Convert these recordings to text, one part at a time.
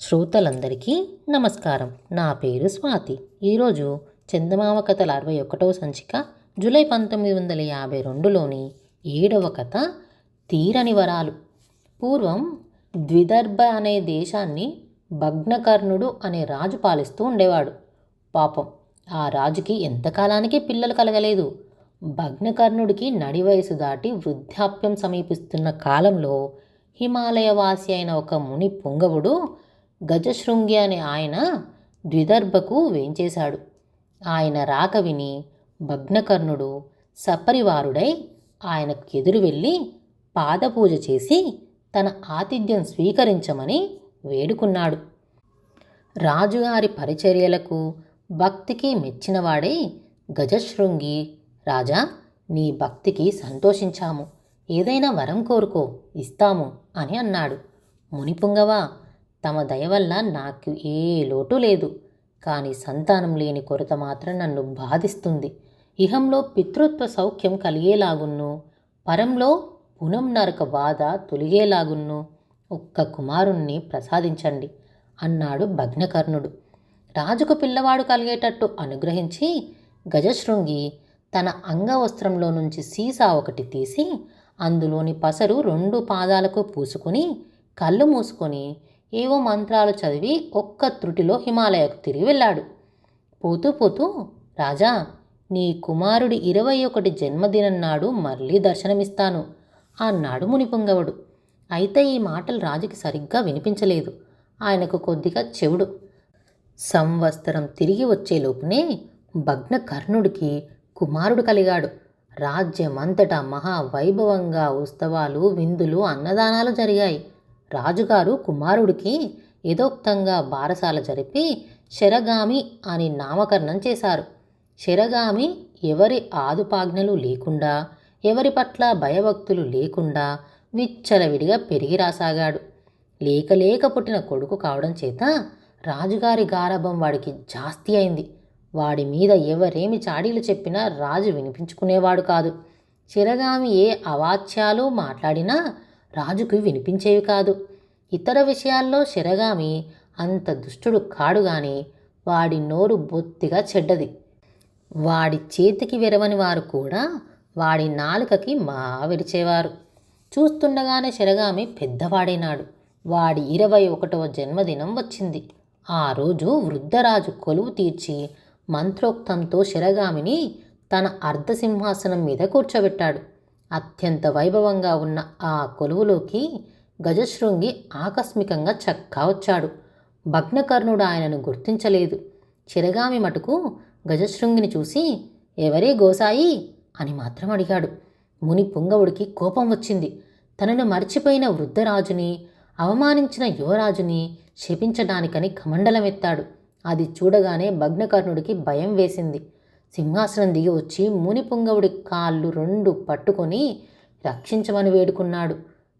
శ్రోతలందరికీ నమస్కారం. నా పేరు స్వాతి. ఈరోజు చందమామ కథల అరవై ఒకటవ సంచిక జూలై పంతొమ్మిది వందల యాభై రెండులోని ఏడవ కథ తీరని వరాలు. పూర్వం ద్విదర్భ అనే దేశాన్ని భగ్నకర్ణుడు అనే రాజు పాలిస్తూ ఉండేవాడు. పాపం ఆ రాజుకి ఎంతకాలానికి పిల్లలు కలగలేదు. భగ్నకర్ణుడికి నడి వయసు దాటి వృద్ధాప్యం సమీపిస్తున్న కాలంలో హిమాలయవాసి అయిన ఒక ముని పుంగవుడు గజశృంగి అనే ఆయన ద్విదర్భకు వేంచేశాడు. ఆయన రాక విని భగ్నకర్ణుడు సపరివారుడై ఆయనకు ఎదురు వెళ్ళి పాదపూజ చేసి తన ఆతిథ్యం స్వీకరించమని వేడుకున్నాడు. రాజుగారి పరిచర్యలకు భక్తికి మెచ్చినవాడై గజశృంగి రాజా నీ భక్తికి సంతోషించాము. ఏదైనా వరం కోరుకో ఇస్తాము అని అన్నాడు. మునిపుంగవా? తమ దయ వల్ల నాకు ఏ లోటు లేదు. కానీ సంతానం లేని కొరత మాత్రం నన్ను బాధిస్తుంది. ఇహంలో పితృత్వ సౌఖ్యం కలిగేలాగున్ను పరంలో పునం నరక బాధ తొలిగేలాగున్ను ఒక్క కుమారుణ్ణి ప్రసాదించండి అన్నాడు భగ్నకర్ణుడు. రాజుకు పిల్లవాడు కలిగేటట్టు అనుగ్రహించి గజశృంగి తన అంగవస్త్రంలో నుంచి సీసా ఒకటి తీసి అందులోని పసరు రెండు పాదాలకు పూసుకొని కళ్ళు మూసుకొని ఏవో మంత్రాలు చదివి ఒక్క త్రుటిలో హిమాలయకు తిరిగి వెళ్ళాడు. పోతూ పోతూ రాజా నీ కుమారుడి ఇరవై ఒకటి జన్మదినం నాడు మళ్ళీ దర్శనమిస్తాను. అన్నాడు మునిపుంగవుడు. అయితే ఈ మాటలు రాజుకి సరిగ్గా వినిపించలేదు. ఆయనకు కొద్దిగా చెవుడు. సంవత్సరం తిరిగి వచ్చేలోపునే భగ్న కర్ణుడికి కుమారుడు కలిగాడు. రాజ్యమంతటా మహావైభవంగా ఉత్సవాలు విందులు అన్నదానాలు జరిగాయి. రాజుగారు కుమారుడికి యథోక్తంగా బారసాల జరిపి శరగామి అని నామకరణం చేశారు. శరగామి ఎవరి ఆదుపాజ్ఞలు లేకుండా ఎవరి పట్ల భయభక్తులు లేకుండా విచ్చలవిడిగా పెరిగి రాసాగాడు. లేక లేక పుట్టిన కొడుకు కావడం చేత రాజుగారి గారభం వాడికి జాస్తి అయింది. వాడి మీద ఎవరేమి చాడీలు చెప్పినా రాజు వినిపించుకునేవాడు కాదు. చిరగామి ఏ అవాచ్యాలు మాట్లాడినా రాజుకు వినిపించేవి కాదు. ఇతర విషయాల్లో శిరగామి అంత దుష్టుడు కాడు గాని వాడి నోరు బొత్తిగా చెడ్డది. వాడి చేతికి విరవని వారు కూడా వాడి నాలుకకి మా విరిచేవారు చూస్తుండగానే శిరగామి పెద్దవాడైనాడు. వాడి ఇరవై ఒకటవ జన్మదినం వచ్చింది. ఆ రోజు వృద్ధరాజు కొలువు తీర్చి మంత్రోక్తంతో శిరగామిని తన అర్ధసింహాసనం మీద కూర్చోబెట్టాడు. అత్యంత వైభవంగా ఉన్న ఆ కొలువులోకి గజశృంగి ఆకస్మికంగా చక్కా వచ్చాడు. భగ్నకర్ణుడు ఆయనను గుర్తించలేదు. చిరగామి మటుకు గజశృంగిని చూసి ఎవరే గోసాయి? అని మాత్రం అడిగాడు. ముని పుంగవుడికి కోపం వచ్చింది. తనను మర్చిపోయిన వృద్ధరాజుని అవమానించిన యువరాజుని శపించడానికని కమండలమెత్తాడు అది చూడగానే భగ్నకర్ణుడికి భయం వేసింది. సింహాసనం దిగి వచ్చి మునిపుంగవుడి కాళ్ళు రెండు పట్టుకొని రక్షించమని వేడుకున్నాడు.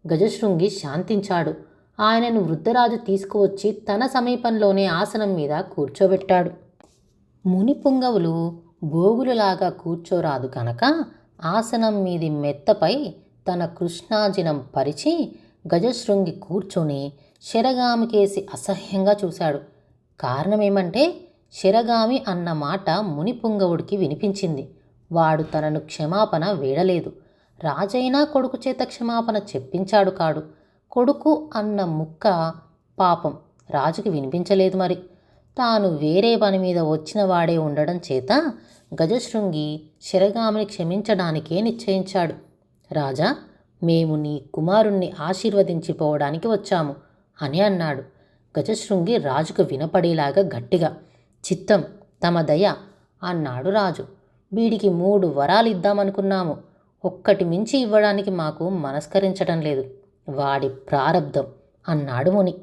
గజశృంగి శాంతించాడు. ఆయనను వృద్ధరాజు తీసుకువచ్చి తన సమీపంలోనే ఆసనం మీద కూర్చోబెట్టాడు. మునిపుంగవులు గోగులులాగా కూర్చోరాదు కనుక ఆసనం మీది మెత్తపై తన కృష్ణాజినం పరిచి గజశృంగి కూర్చొని శరగామికేసి అసహ్యంగా చూశాడు. కారణమేమంటే శిరగామి అన్న మాట మునిపుంగవుడికి వినిపించింది. వాడు తనను క్షమాపణ వేడలేదు. రాజైనా కొడుకు చేత క్షమాపణ చెప్పించాడు కాడు. కొడుకు అన్న ముక్క పాపం రాజుకి వినిపించలేదు మరి. తాను వేరే పని మీద వచ్చిన వాడే ఉండడం చేత గజశృంగి శిరగామిని క్షమించడానికే నిశ్చయించాడు. రాజా మేము నీ కుమారుణ్ణి ఆశీర్వదించిపోవడానికి వచ్చాము అని అన్నాడు. గజశృంగి రాజుకు వినపడేలాగా గట్టిగా చిత్తం తమ దయ అన్నాడు రాజు. వీడికి మూడు వరాలు ఇద్దామనుకున్నాము. ఒక్కటి మించి ఇవ్వడానికి మాకు మనస్కరించటం లేదు. వాడి ప్రారబ్ధం అన్నాడు ముని.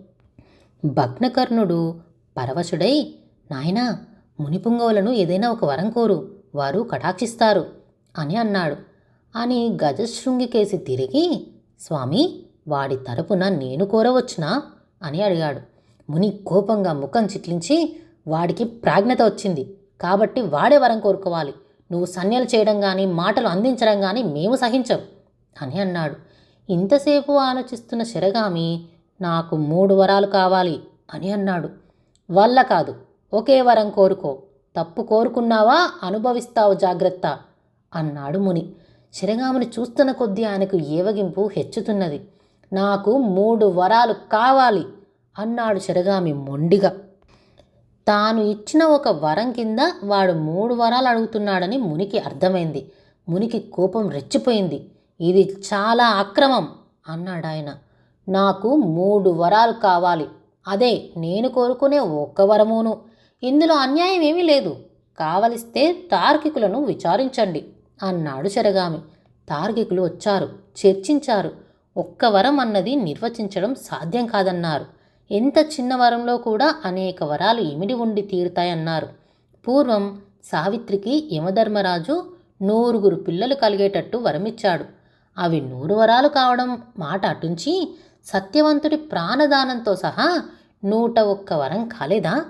భగ్నకర్ణుడు పరవశుడై నాయనా మునిపుంగవులను ఏదైనా ఒక వరం కోరు వారు కటాక్షిస్తారు అని అన్నాడు. అని గజశృంగికేసి తిరిగి స్వామి వాడి తరపున నేను కోరవచ్చునా అని అడిగాడు. ముని కోపంగా ముఖం చిట్లించి వాడికి ప్రాజ్ఞత వచ్చింది. కాబట్టి వాడే వరం కోరుకోవాలి. నువ్వు సన్యలు చేయడం కానీ మాటలు అందించడం కానీ మేము సహించం అని అన్నాడు. ఇంతసేపు ఆలోచిస్తున్న శరగామి నాకు మూడు వరాలు కావాలి అని అన్నాడు. వల్ల కాదు ఒకే వరం కోరుకో. తప్పు కోరుకున్నావా అనుభవిస్తావు జాగ్రత్త అన్నాడు ముని. శిరగాముని చూస్తున్న కొద్దీ ఆయనకు ఏవగింపు హెచ్చుతున్నది. నాకు మూడు వరాలు కావాలి అన్నాడు శరగామి మొండిగా. తాను ఇచ్చిన ఒక వరం కింద వాడు మూడు వరాలు అడుగుతున్నాడని మునికి అర్థమైంది. మునికి కోపం రెచ్చిపోయింది. ఇది చాలా అక్రమం అన్నాడు ఆయన. నాకు మూడు వరాలు కావాలి. అదే నేను కోరుకునే ఒక్క వరమును. ఇందులో అన్యాయం ఏమీ లేదు. కావలిస్తే తార్కికులను విచారించండి అన్నాడు శరగామి తార్కికులు వచ్చారు చర్చించారు. ఒక్క వరం అన్నది నిర్వచించడం సాధ్యం కాదన్నారు. ఎంత చిన్న వరంలో కూడా అనేక వరాలు ఇమిడి ఉండి తీరుతాయన్నారు. పూర్వం సావిత్రికి యమధర్మరాజు నూరుగురు పిల్లలు కలిగేటట్టు వరమిచ్చాడు. అవి నూరు వరాలు కావడం మాట అటుంచి సత్యవంతుడి ప్రాణదానంతో సహా నూట ఒక్క వరం కాలేదా?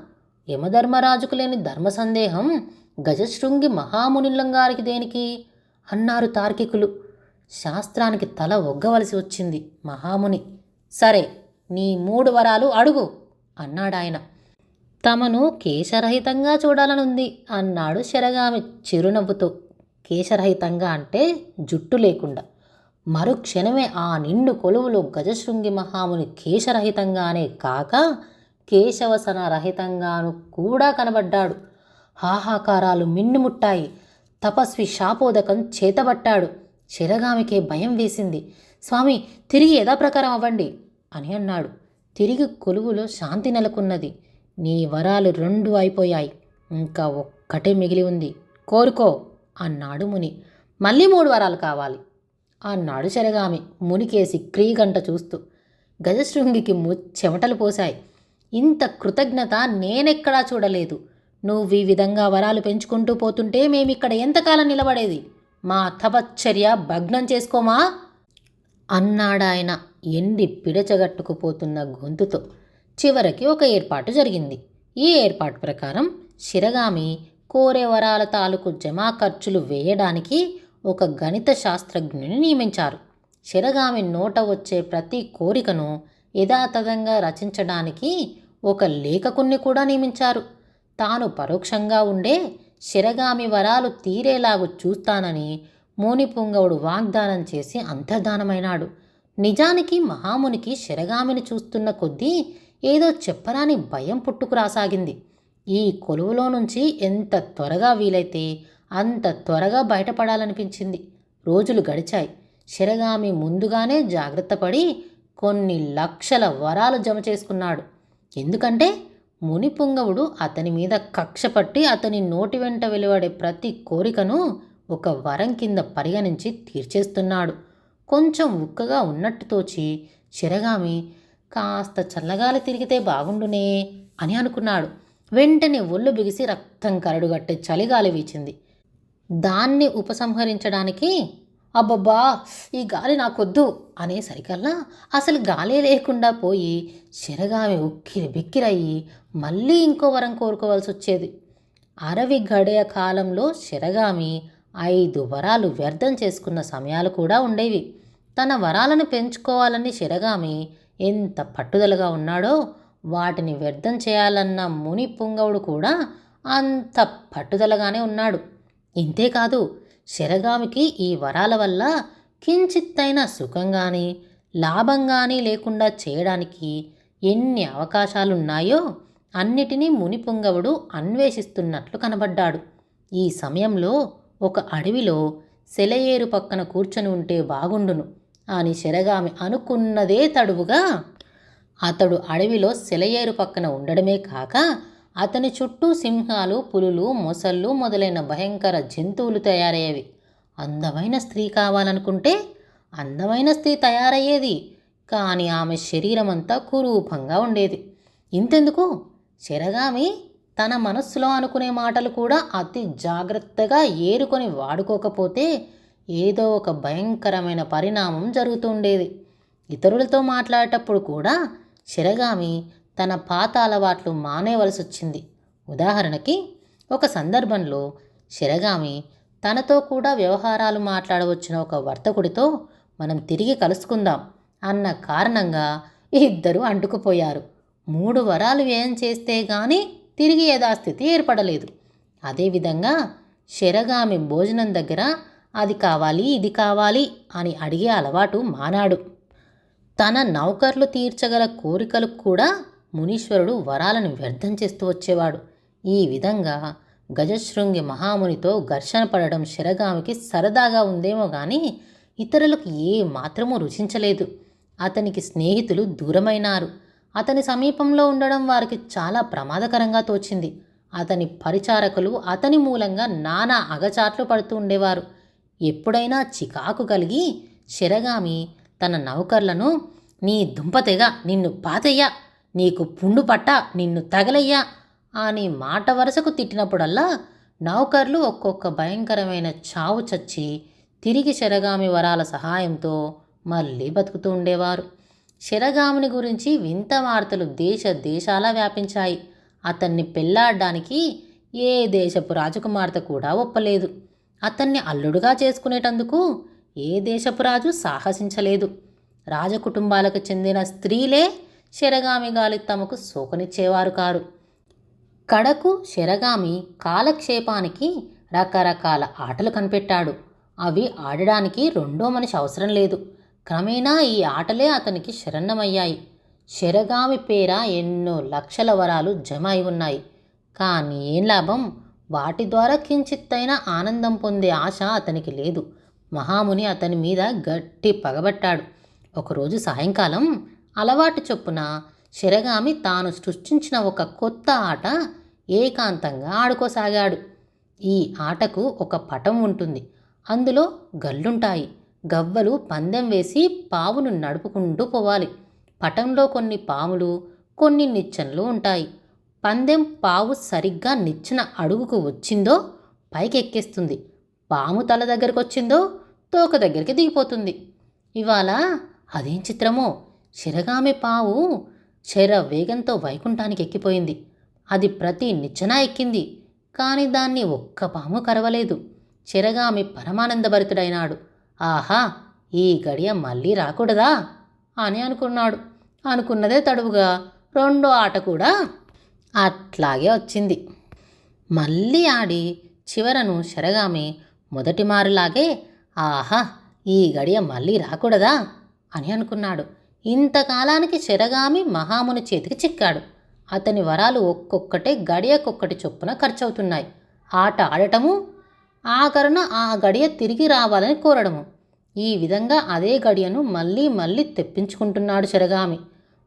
యమధర్మరాజుకు లేని ధర్మ సందేహం గజశృంగి మహామునిలంగారికి దేనికి? అన్నారు తార్కికులు. శాస్త్రానికి తల ఒగ్గవలసి వచ్చింది మహాముని. సరే నీ మూడు వరాలు అడుగు అన్నాడాయన. తమను కేశరహితంగా చూడాలనుంది అన్నాడు శరగామి చిరునవ్వుతో. కేశరహితంగా అంటే జుట్టు లేకుండా. మరుక్షణమే ఆ నిండు కొలువులో గజశృంగి మహాముని కేశరహితంగానే కాక కేశవసన రహితంగాను కూడా కనబడ్డాడు. హాహాకారాలు మిన్నుముట్టాయి తపస్వి శాపోదకం చేతబట్టాడు. శరగామికే భయం వేసింది. స్వామి తిరిగి యథాప్రకారం అవ్వండి. అని అన్నాడు. తిరిగి కొలువులో శాంతి నెలకొన్నది. నీ వరాలు రెండు అయిపోయాయి. ఇంకా ఒక్కటే మిగిలి ఉంది. కోరుకో అన్నాడు ముని. మళ్ళీ మూడు వరాలు కావాలి అన్నాడు శరగామి మునికేసి క్రీగంట చూస్తూ. గజశృంగికి చెమటలు పోశాయి. ఇంత కృతజ్ఞత నేనెక్కడా చూడలేదు. నువ్వు ఈ విధంగా వరాలు పెంచుకుంటూ పోతుంటే మేమిక్కడ ఎంతకాలం నిలబడేది? మా తపశ్చర్య భగ్నం చేసుకోమా? అన్నాడాయన. ఎండి పిడచగట్టుకుపోతున్న గొంతుతో చివరికి ఒక ఏర్పాటు జరిగింది. ఈ ఏర్పాటు ప్రకారం శిరగామి కోరే వరాల తాలూకు జమా ఖర్చులు వేయడానికి ఒక గణిత శాస్త్రజ్ఞుని నియమించారు. శిరగామి నోట వచ్చే ప్రతి కోరికను యథాతథంగా రచించడానికి ఒక లేఖకుణ్ణి కూడా నియమించారు. తాను పరోక్షంగా ఉండే శిరగామి వరాలు తీరేలాగు చూస్తానని మోనిపుంగవుడు వాగ్దానం చేసి అంతర్ధానమైనాడు. నిజానికి మహామునికి శిరగామిని చూస్తున్న కొద్దీ ఏదో చెప్పరాని భయం పుట్టుకురాసాగింది ఈ కొలువులో నుంచి ఎంత త్వరగా వీలైతే అంత త్వరగా బయటపడాలనిపించింది. రోజులు గడిచాయి. శిరగామి ముందుగానే జాగ్రత్తపడి కొన్ని లక్షల వరాలు జమ చేసుకున్నాడు. ఎందుకంటే మునిపుంగవుడు అతని మీద కక్షపట్టి అతని నోటి వెంట వెలువడే ప్రతి కోరికను ఒక వరం కింద పరిగణించి తీర్చేస్తున్నాడు. కొంచెం ఉక్కగా ఉన్నట్టు తోచి చిరగామి కాస్త చల్లగాలి తిరిగితే బాగుండునే అని అనుకున్నాడు. వెంటనే ఒళ్ళు బిగిసి రక్తం కరడుగట్టే చలిగాలి వీచింది. దాన్ని ఉపసంహరించడానికి అబ్బబ్బా ఈ గాలి నాకొద్దు అనేసరికల్లా అసలు గాలే లేకుండా పోయి చిరగామి ఉక్కిరి బిక్కిరయ్యి మళ్ళీ ఇంకో వరం కోరుకోవాల్సి వచ్చేది అరవి గడియ కాలంలో చిరగామి ఐదు వరాలు వ్యర్థం చేసుకున్న సమయాలు కూడా ఉండేవి. తన వరాలను పెంచుకోవాలని శిరగామి ఎంత పట్టుదలగా ఉన్నాడో వాటిని వ్యర్థం చేయాలన్న ముని పుంగవుడు కూడా అంత పట్టుదలగానే ఉన్నాడు. ఇంతేకాదు శరగామికి ఈ వరాల వల్ల కించిత్తైన సుఖం కానీ లాభం కానీ లేకుండా చేయడానికి ఎన్ని అవకాశాలున్నాయో అన్నిటినీ మునిపుంగవుడు అన్వేషిస్తున్నట్లు కనబడ్డాడు. ఈ సమయంలో ఒక అడవిలో సెలయేరు పక్కన కూర్చొని ఉంటే బాగుండును. అని శరగామి అనుకున్నదే తడువుగా అతడు అడవిలో సెలయేరు పక్కన ఉండడమే కాక అతని చుట్టూ సింహాలు పులులు మొసళ్ళు మొదలైన భయంకర జంతువులు తయారయ్యేవి. అందమైన స్త్రీ కావాలనుకుంటే అందమైన స్త్రీ తయారయ్యేది. కానీ ఆమె శరీరం అంతా కురూపంగా ఉండేది. ఇంతెందుకు? శరగామి తన మనస్సులో అనుకునే మాటలు కూడా అతి జాగ్రత్తగా ఏరుకొని వాడుకోకపోతే ఏదో ఒక భయంకరమైన పరిణామం జరుగుతుండేది. ఇతరులతో మాట్లాడేటప్పుడు కూడా శిరగామి తన పాత అలవాట్లు మానేవలసి వచ్చింది. ఉదాహరణకి ఒక సందర్భంలో శిరగామి తనతో కూడా వ్యవహారాలు మాట్లాడవచ్చిన ఒక వర్తకుడితో మనం తిరిగి కలుసుకుందాం అన్న కారణంగా ఇద్దరు అంటుకుపోయారు. మూడు వరాలు వ్యయం చేస్తే గాని తిరిగి యథాస్థితి ఏర్పడలేదు. అదేవిధంగా శరగామి భోజనం దగ్గర అది కావాలి ఇది కావాలి అని అడిగే అలవాటు మానాడు. తన నౌకర్లు తీర్చగల కోరికలు కూడా మునీశ్వరుడు వరాలను వ్యర్థం చేస్తూ వచ్చేవాడు. ఈ విధంగా గజశృంగి మహామునితో ఘర్షణ పడడం శరగామికి సరదాగా ఉందేమో కానీ ఇతరులకు ఏ మాత్రమూ రుచించలేదు. అతనికి స్నేహితులు దూరమైనారు. అతని సమీపంలో ఉండడం వారికి చాలా ప్రమాదకరంగా తోచింది. అతని పరిచారకులు అతని మూలంగా నానా అగచాట్లు పడుతూ ఉండేవారు. ఎప్పుడైనా చికాకు కలిగి శరగామి తన నౌకర్లను నీ దుంపతెగ నిన్ను పాతయ్యా నీకు పుండు పట్ట నిన్ను తగలయ్యా అని మాట వరుసకు తిట్టినప్పుడల్లా నౌకర్లు ఒక్కొక్క భయంకరమైన చావు చచ్చి తిరిగి శరగామి వరాల సహాయంతో మళ్ళీ బతుకుతూ ఉండేవారు. శరగాముని గురించి వింత వార్తలు దేశ దేశాలా వ్యాపించాయి. అతన్ని పెళ్ళాడడానికి ఏ దేశపు రాజకుమార్తె కూడా ఒప్పలేదు. అతన్ని అల్లుడుగా చేసుకునేటందుకు ఏ దేశపు రాజు సాహసించలేదు. రాజకుటుంబాలకు చెందిన స్త్రీలే శరగామి గాలి తమకు సోకనిచ్చేవారు కారు. కడకు శరగామి కాలక్షేపానికి రకరకాల ఆటలు కనిపెట్టాడు. అవి ఆడడానికి రెండో మనిషి అవసరం లేదు. క్రమేణా ఈ ఆటలే అతనికి శరణ్యమయ్యాయి శరగామి పేర ఎన్నో లక్షల వరాలు జమ అయి ఉన్నాయి. కానీ ఏం లాభం? వాటి ద్వారా కించిత్తైన ఆనందం పొందే ఆశ అతనికి లేదు. మహాముని అతని మీద గట్టి పగబట్టాడు. ఒకరోజు సాయంకాలం అలవాటు చొప్పున శరగామి తాను సృష్టించిన ఒక కొత్త ఆట ఏకాంతంగా ఆడుకోసాగాడు. ఈ ఆటకు ఒక పటం ఉంటుంది. అందులో గల్లుంటాయి గవ్వలు పందెం వేసి పావును నడుపుకుంటూ పోవాలి. పటంలో కొన్ని పాములు కొన్ని నిచ్చెనలు ఉంటాయి. పందెం పావు సరిగ్గా నిచ్చెన అడుగుకు వచ్చిందో పైకెక్కేస్తుంది. పాము తల దగ్గరకు వచ్చిందో తోక దగ్గరికి దిగిపోతుంది. ఇవాళ అదేం చిత్రమో? శరగామి పావు శర వేగంతో వైకుంఠానికి ఎక్కిపోయింది అది ప్రతి నిచ్చెన ఎక్కింది. కానీ దాన్ని ఒక్క పాము కరవలేదు. చిరగామి పరమానందభరితుడైనాడు. ఆహా ఈ గడియ మళ్ళీ రాకూడదా? అని అనుకున్నాడు. అనుకున్నదే తడువుగా. రెండో ఆట కూడా అట్లాగే వచ్చింది. మళ్ళీ ఆడి చివరను శరగామి మొదటి మారులాగే ఆహా ఈ గడియ మళ్ళీ రాకూడదా? అని అనుకున్నాడు. ఇంతకాలానికి శరగామి మహాముని చేతికి చిక్కాడు. అతని వరాలు ఒక్కొక్కటే గడియకొక్కటి చొప్పున ఖర్చవుతున్నాయి. ఆట ఆడటము ఆఖరున ఆ గడియ తిరిగి రావాలని కోరడము. ఈ విధంగా అదే గడియను మళ్ళీ మళ్ళీ తెప్పించుకుంటున్నాడు శరగామి.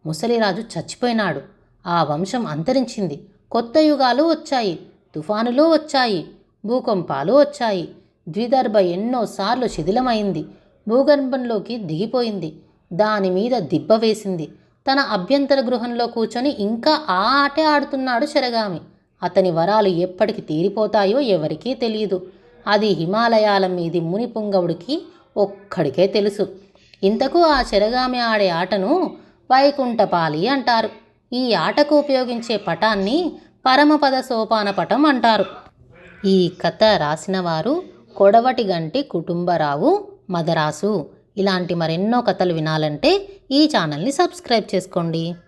ముసలిరాజు చచ్చిపోయినాడు. ఆ వంశం అంతరించింది. కొత్త యుగాలు వచ్చాయి. తుఫానులు వచ్చాయి. భూకంపాలు వచ్చాయి. ద్విదర్భ ఎన్నోసార్లు శిథిలమైంది. భూగర్భంలోకి దిగిపోయింది. దాని మీద దిబ్బ వేసింది. తన అభ్యంతర గృహంలో కూర్చొని ఇంకా ఆ ఆటే ఆడుతున్నాడు శరగామి. అతని వరాలు ఎప్పటికి తీరిపోతాయో ఎవరికీ తెలియదు అది హిమాలయాల మీది ముని పుంగవుడికి ఒక్కడికే తెలుసు. ఇంతకు ఆ శరగామి ఆడే ఆటను వైకుంఠపాలి అంటారు. ఈ ఆటకు ఉపయోగించే పటాన్ని పరమపద సోపాన పటం అంటారు. ఈ కథ రాసిన వారు కొడవటి గంటి కుటుంబరావు మదరాసు. ఇలాంటి మరెన్నో కథలు వినాలంటే ఈ ఛానల్ని సబ్స్క్రైబ్ చేసుకోండి.